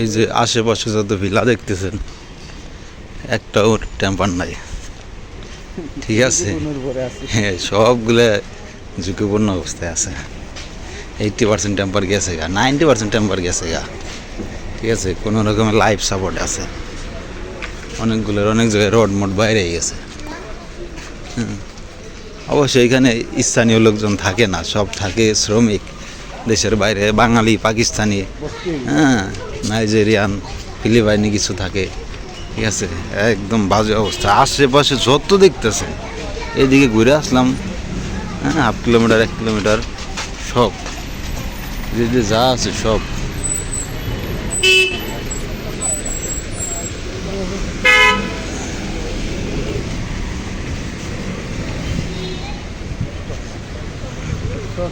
এই যে আশেপাশে যত ভিলা দেখতেছেন, একটাও টেম্পার নাই। ঠিক আছে? হ্যাঁ সবগুলো ঝুঁকিপূর্ণ অবস্থায় আছে। এইটটি পার্সেন্ট টেম্পার গেছে গা নাইনটি পার্সেন্ট টেম্পার গেছে গা। ঠিক আছে? কোনো রকমের লাইফ সাপোর্ট আছে। অনেকগুলোর অনেক জায়গায় রড মোড বাইরে গেছে। হুম। অবশ্য এখানে স্থানীয় লোকজন থাকে না, সব থাকে শ্রমিক। দেশের বাইরে, বাঙালি, পাকিস্তানি হ্যাঁ নাইজেরিয়ান, ফিলিপাইনি কিছু থাকে, ঠিক আছে? একদম বাজে অবস্থা। আশেপাশে যত দেখতেছে, এদিকে ঘুরে আসলাম হ্যাঁ হাফ কিলোমিটার, এক কিলোমিটার, সব। যে যে যা আছে সব। так.